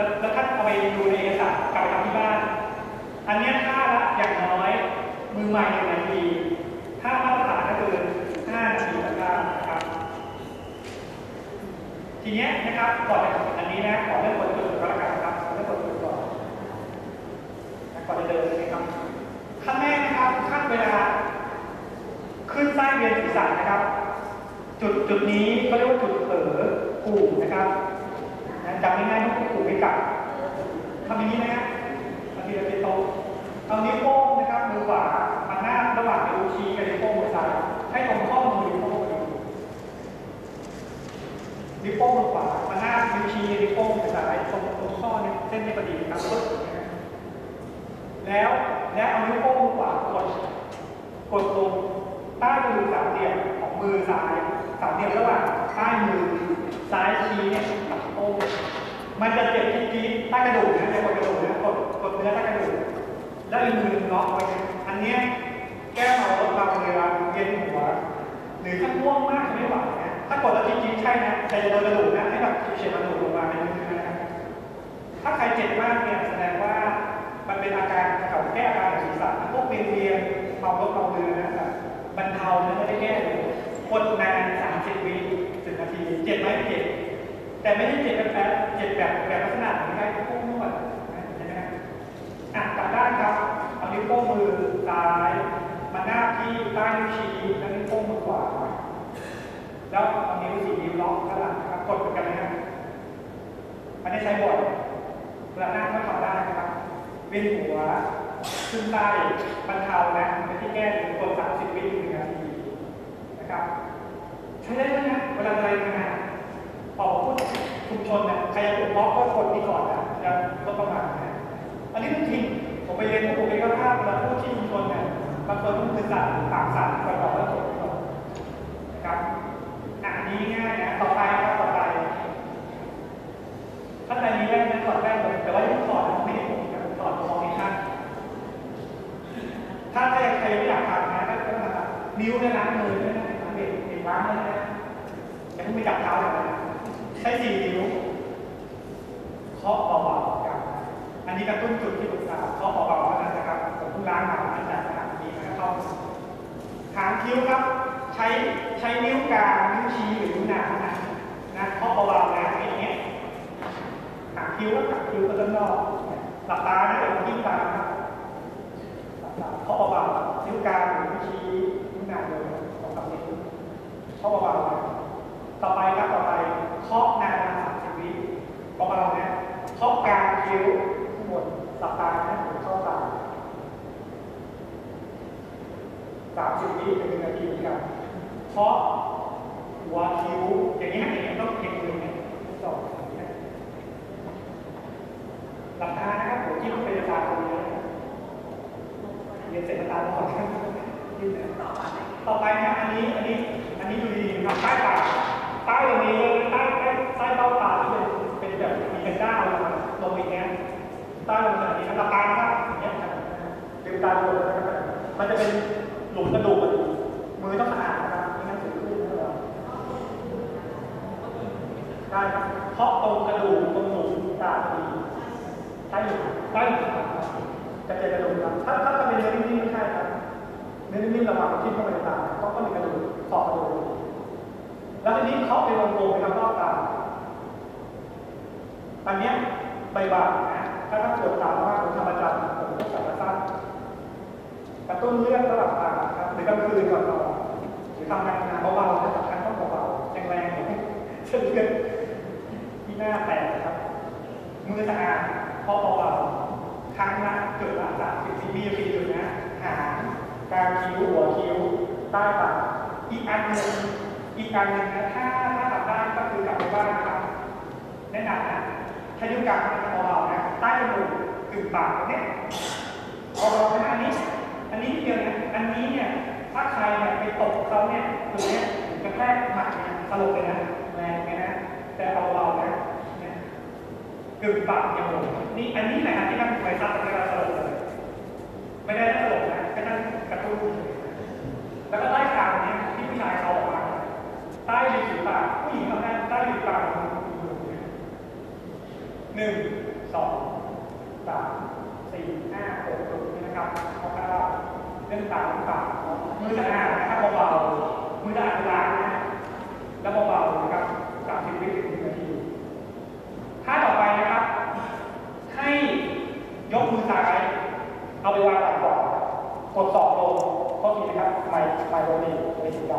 แล้วแล้วท่านเอาไปดูในเอกสารกลับไปทำที่บ้าน อันเนี้ยค่าละอย่างน้อย มือใหม่หนึ่งนาทีถ้ามาตรฐานก็คือ5นาทีต่อครั้งนะครับ ทีเนี้ยนะครับก่อนจะถึงอันนี้นะขอเรื่องกดจุดก็แล้วกันนะครับขอเรื่องกดจุดก่อนนะก่อนจะเดินนะครับขั้นแรกนะครับขั้นเวลา ขึ้นใต้เวียนศีรษะนะครับ จุดจุดนี้เขาเรียกว่าจุดเผลอกู่นะครับนะจำง่ายๆว่ากู่ไม่ กับทำอย่างนี้นะฮะนาทีละทีโตะเอานิ้วโป้งนะครับมือขวามาหน้าระหว่างนิ้วชี้กับนิ้วโป้งมือซ้ายให้ตรงข้อมือนิ้วโป้งพอดีนิ้วโป้งมือขวามาหน้านิ้วชี้นิ้วโป้งมือซ้ายตรงตรงข้อเนี่ยเส้นนี้พอดีนะครับปึ๊บแล้วแล้วเอานิ้วโป้งมือขวากดกดลงใต้กระดูกสามเหลี่ยมของมือซ้ายสามเหลี่ยมระหว่างใต้มือซ้ายชี้เนี่ย มันจะเจ็บที่จี๊ดใต้กระดูกนะในกดกระดูกนะกดกดเนื้อใต้กระดูก แล้วอีกมือล็อกไว้อันนี้แก้เมาลดความเวลาเย็นหัว หรือถ้าง่วงมากจะไม่ไหวนะถ้ากดแล้วจี๊ดๆใช่นะแต่จะโดนกระดูกนะให้แบบเฉียบกระดูกลงมาเป็นมือนะครับถ้าใครเจ็บมากเนี่ยแสดงว่ามันเป็นอาการเขาแก้อาการของศีรษะพวกเวียนเวียนเมาลดเมาเรือนะครับบรรเทานะไม่ได้แก้เลยกดนาน30วิสิบนาทีเจ็บไหมเจ็บ แต่ไม่ได้เจ็บแบบแบบเจ็บแบบแบบลักษณะเหมือนใครพุ่งนวดนะเห็นไหมครับอะกลับด้านครับ เอานิ้วโป้งมือซ้ายมาหน้าที่ใต้นิ้วชี้แล้วนิ้วโป้งมือขวา แล้วเอานิ้วสี่นิ้วล็อกข้างหลังครับกดเหมือนกันนะครับ อันนี้ใช้บ่อยเวลานั่งก็ทำได้นะครับเวียนหัวขึ้นไส้บรรเทานะเป็นที่แก้ถึงกด30วินึ่งนาทีนะครับ ใช้ได้ไหมนะเวลา คนต้องมือสั่นปากสั่นก่อนบอกแล้วกดก่อนะครับอันนี้ง่ายนะ ต่อไปครับต่อไปข้างในมีแว่นนะถอดแว่นเลยแต่ว่าที่ถอดไม่ได้ผมนะถอดมองไม่ชัดถ้าใครใครไม่อยากทำนะก็ต้องทำนิ้วเนี่ยล้างมือด้วยนะล้างเด็กเด็กล้างเลยนะอย่าเพิ่งไปจับเท้าเลยนะใช้สี่นิ้วเคาะเบาๆกันอันนี้กระตุ้นจุดที่ปรึกษาเคาะเบาๆเท่านั้นนะครับผมเพิ่งล้างมาอันจากสถานดีนะเข้าหาง คิ้วครับ ใช้ใช้นิ้วกลางนิ้วชี้หรือนิ้วนางนะนะเคาะเบาๆนะอย่างเงี้ยหางคิ้วก็หางคิ้วก็ด้านนอกหลับตานะเดี๋ยวยิ้มตาครับหลับตาเคาะเบาๆนิ้วกลางนิ้วชี้นิ้วนางเลยสองสามนิ้วเคาะเบาๆนะต่อไปครับต่อไปเคาะนานสามสิบวิเบาๆนะเคาะกลางคิ้วข้างบนหลับตานะผมเข้าตา สามสิบวิถึงหนึ่งนาทีเหมือนกันเคาะหัวคิ้วอย่างนี้นะอย่างนี้ต้องเพ่งมือเนี่ยสองอย่างนี้นะหลับตานะครับผมยิ้มเป็นตาตรงนี้เรียนเสร็จตาต้องขอข้างยิ้มนะต่อไปนะอันนี้อันนี้อันนี้ดูดีนะครับใต้ปากใต้ตรงนี้เลยใต้ใต้ใต้เบ้าตาที่เป็นเป็นแบบมีเป็นด้าวลงมาลงอีกเนี้ยใต้ลงมาอันนี้นะหลับตานครับอย่างเงี้ยครับลืมตาดูนะครับมันจะเป็น ลุมกระดูกมือต้องสะอาดนะครับไม่งั้นถึงขึ้นนะครับได้ครับเคาะตรงกระดูกตรงหลุมตาดีใต้หลุมใต้หลุมครับจะเจอกระดูกครับถ้าถ้าเป็นเนื้อนิ่มๆไม่ใช่ครับเนื้อนิ่มๆระวังที่เข้าไปในตาเพราะก็มีกระดูกขอบกระดูกแล้วทีนี้เขาไปวงกลมนะครับรอบตาอันเนี้ยใบบายนะถ้าถ้าปวดตามากผมทำประจำผมต้องใส่กระสั้นกระตุ้นเลือดระหว่างตา หรือกลางคืนก่อนนอนหรือทำงานงานเบาๆแต่สำคัญต้องเบาๆแรงๆอย่าให้เส้นเลือดที่หน้าแตกนะครับ มือสะอาดพราะเบาๆครั้งละจุดละสามสิบมีอยู่สี่จุดนะ หางกลางคิ้วหัวคิ้วใต้ปากอีกอันหนึ่งอีกอันหนึ่งนะถ้าถ้าทำได้ก็คือกลับไปบ้านนะครับแนะนำนะใช้นิ้วกลางเบาๆนะใต้จมูกกึ่งปากเนี่ยเบาๆนะอันนี้ อันนี้เดียวนะอันนี้เนี่ยถ้าใครเนี่ยไปตบเขาเนี่ยตรงเนี้ยกระแทกหมัดเนี่ยสลบเลยนะแรงไงนะแต่เอาเบาๆนะเนี่ยกึ่งปากจมูกนี่อันนี้แหละครับที่ท่านไวซัสเป็นการสลบเลยไม่ได้สลบนะแค่ท่านกระตุ้นเฉยๆแล้วก็ใต้คางเนี่ยที่ผู้ชายเขาออกมาใต้ริมฝีปากผู้หญิงทำได้ใต้ริมฝีปากหนึ่งสองสามสี่ห้าหกจุดนี่นะครับเอาคร่าวๆ เรื่องต่างต่ามือจะอ่านนะครับเบาๆมือจะอ่านล้างนะแล้วเบาๆนะครับสามสิบวิถึงหนึ่งนาทีท่าต่อไปนะครับ ให้ยกมือซ้าย เอาไปวางหลังขวากดสอบลงข้อทีนะครับไมค์ไมค์โรนีในสีด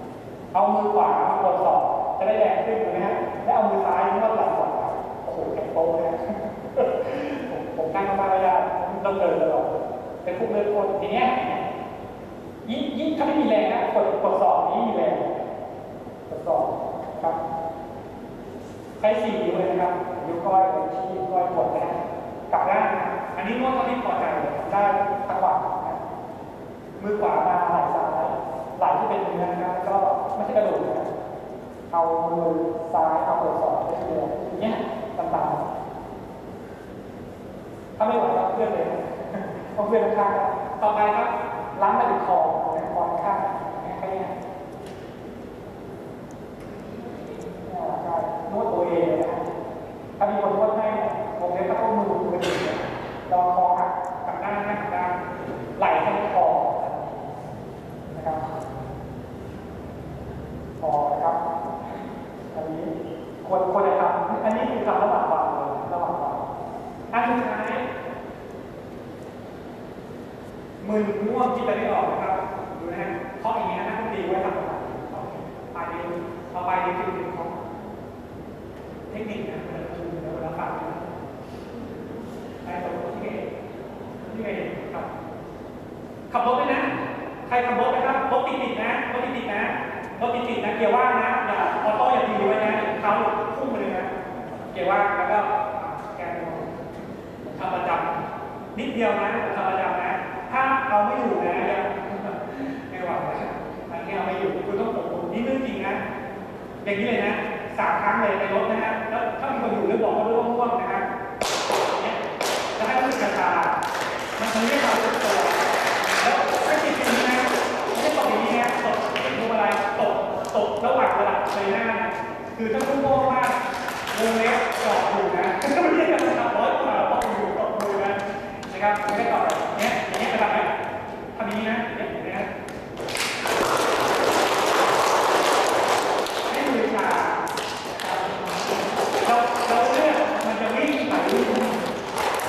ำเอามือขวามากดสอบจะได้แรงขึ้นนะฮะแล้วเอามือซ้ายนวดหลังขวาโอ้โหแข็งโป๊ะนะผมผมนั่งมากๆไม่ได้ต้องเดินตลอด เป็นพวกเลือดคนทีเนี้ยยิ่งยิ่งถ้าไม่มีแรงนะกดกดสอบนี้มีแรงกดสอบครับใช้สี่นิ้วเลยนะครับนิ้วก้อยนิ้วชี้นิ้วก้อยกดนะกลับด้านอันนี้นวดเท่าที่พอใจเลยได้ทั้งวันะมือขวามาไหล่ซ้ายไหล่ที่เป็นเนื้อนะครับก็ไม่ใช่กระดูกนะเอามือซ้ายเอามือสองไปทีเดียวอย่างเงี้ยต่างๆถ้าไม่ไหวก็เพื่อนเลย ต้องเพื่อนข้างต่อไปครับล้างกระดูกคอนะคอข้างแค่นี้ได้นวดตัวเองนะถ้ามีคนนวดให้ผมเนี่ยก็ต้องมือมือถือลองคอหักกับด้านหน้ากับด้านไหล่ให้คอนะครับคอนะครับอันนี้ควรควรจะทำอันนี้คือทำระหว่างวันเลยระหว่างวันอันสุดท้าย มือง่วงที่จะไม่ออกนะครับ ดูนะฮะเคาะอย่างนี้นะทุกทีไว้ทำอะไรปลายนิ้วเอาปลายนิ้วขึ้นถึงเคาะเทคนิคนะเวลาดูเวลาฟังนะใครตกที่เองที่เองครับขับรถด้วยนะ ใครขับรถนะครับรถติดติดๆนะรถติดติดๆนะรถติดติดๆนะเกียร์ว่างนะอย่าออโต้อย่าดีไว้นะเท้าพุ่งไปเลยนะเกียร์ว่างแล้วก็แกนลงทำประจำนิดเดียวนะ ถ้าเอาไม่อยู่นะอย่าไม่ไหวนะอันนี้เอาไม่อยู่คุณต้องปกป้องนี่เรื่องจริงนะ อย่างนี้เลยนะสามครั้งเลยในรถนะฮะแล้วถ้ามีคนอยู่หรือบอกเขาด้วยว่าง่วงนะฮะเนี่ยจะให้รู้สึกกระชามันมันไม่ทำรู้สึกตัวแล้วให้ติดอย่างนี้นะไม่ได้ตกอย่างนี้นะตกเป็นพวงอะไรตกตกระหว่างระดับใบหน้า คือถ้าคุณง่วงมากวงเล็บจอดอยู่นะไม่ใช่การขับรถมาตกอยู่ตกมือนะนะครับไม่ได้ต่อเนี่ยอย่างนี้ยจะทำไหมทำอย่างนี้นะอย่างนี้นะ ให้มือชาเราเราเลือกมันจะวิ่งไหลวิ่ง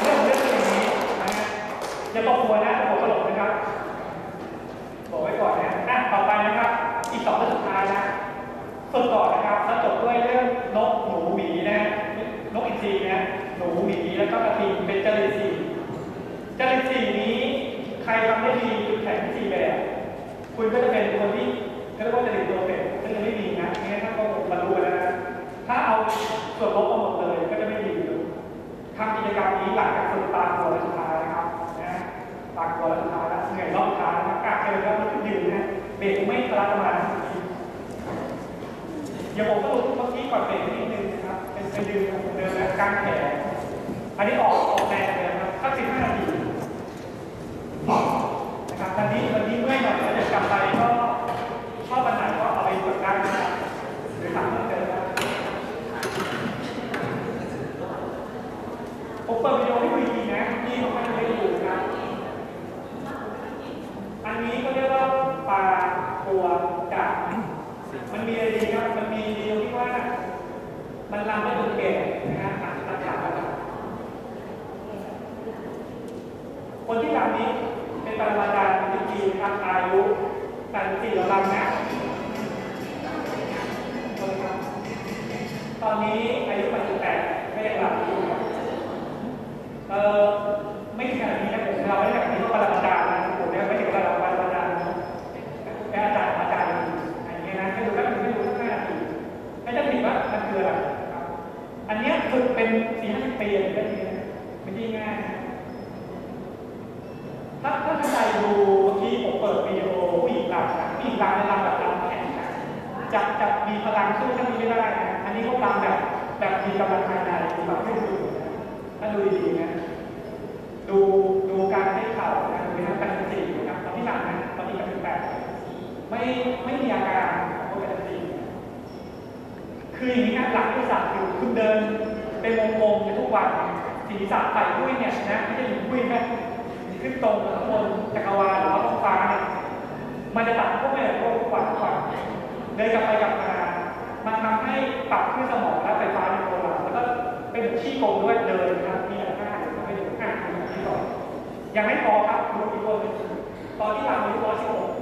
เลือกเลือกอย่างนี้นะฮะ อย่าตกหัวนะหัวกระโหลกนะครับ บอกไว้ก่อนนะอะต่อไปนะครับ อีกสองเรื่องสุดท้ายนะฝึกก่อนนะครับแล้วจบด้วยเรื่องนกหนูหมีนะ นกอินทรีนะ หนูหมีแล้วก็กระทิงเป็นจริตสี่จริตสี่นี้ ใครทำได้ดีจุดแข็งสี่แบบ คุณก็จะเป็นคนที่เขาเรียกว่าจะติดตัวเป็นซึ่งจะไม่ดีนะไม่งั้นถ้าก็บรรลุแล้วนะ ถ้าเอาส่วนลบมาหมดเลยก็จะไม่ดีทำกิจกรรมนี้หลังจากฝึกตามตัวและสุดท้ายนะครับนะตามตัวและสุดท้ายแล้วเหนื่อยรอบสุดท้ายนะครับกาเจอแล้วมันยืนนะเบรกไม่ทะลักมาเดี๋ยวผมสรุปเมื่อกี้ก่อนเบรกนิดนึงนะครับ เป็นเป็นดึงเดินนะกางแขนอันนี้ออกออกแรงเลยนะครับสักสิบห้านาที นะครับวันนี้วันนี้เมื่อยหน่อยแล้วเดี๋ยวกลับไปก็ชอบวันไหนก็เอาไปกดได้นะครับหรือถามเพิ่มเติมได้ผมเปิดวิดีโอให้ดูอีกทีนะนี่ผมไม่ได้ดูนะครับอันนี้ก็เรียกว่าปลาตัวจับมันมีอะไรดีครับ มันมีดีตรงที่ว่า มันรำได้บนเกศนะฮะอะตัดขาดแล้วกัน ค นี้เป็นปรมาจารย์จริงๆครับอายุแต่สี่ระดับนะตอนนี้อายุ88ไม่ได้หลับอยู่เอ่อไม่ถึงขนาดนี้นะผมเราไม่ได้แบบนี้ว่าปรมาจารย์นะผมเนี่ยไม่ถึงระดับปรมาจารย์นะแค่อาจารย์อาจารย์อย่างเงี้ยนะให้ดูแค่ดูให้ดูสักห้านาทีให้จะผิดว่ามันคืออะไรอันเนี้ยฝึกเป็นสี่ห้าสิบปีเลยได้ทีนะไม่ใช่ง่าย ถ้าถ้าท่านใดดูเมื่อกี้ผมเปิดวิดีโอผู้หญิงรำนะผู้หญิงรำในรำแบบรำแข็งนะจะจะมีพลังสู้ท่านนี้ไม่ได้นะอันนี้เขารำแบบแบบมีกำลังภายในแบบไม่ดูนะถ้าดูดีนะดูดูการให้เข่านะดูนะการสตินะครับตอนที่หลังนะตอนที่การแปดไม่ไม่มีอาการของการสติคืออย่างนี้นะหลักที่สามคือคุณเดินเป็นวงกลมอยู่ทุกวันศีรษะไต่หุ้ยเนี่ยนะไม่ใช่หญิงหุ้ยนะ ขึ้นตรงข้างบนจักรวาลหรือว่าท้องฟ้าเนี่ยมันจะตัดพวกแม่เหล็กพวกขวานขวานเดินกลับไปกลับมา มันทำให้ปรับขึ้นสมองและไฟฟ้าในตัวเราแล้วก็เป็นขี้โกงด้วยเดินนะครับมีอะไรห้าเดี๋ยวเราไปดูห้าดูที่ต่อยังไม่พอครับดูอีกตัวหนึงตอนที่ทำอายุร้อยสิบหก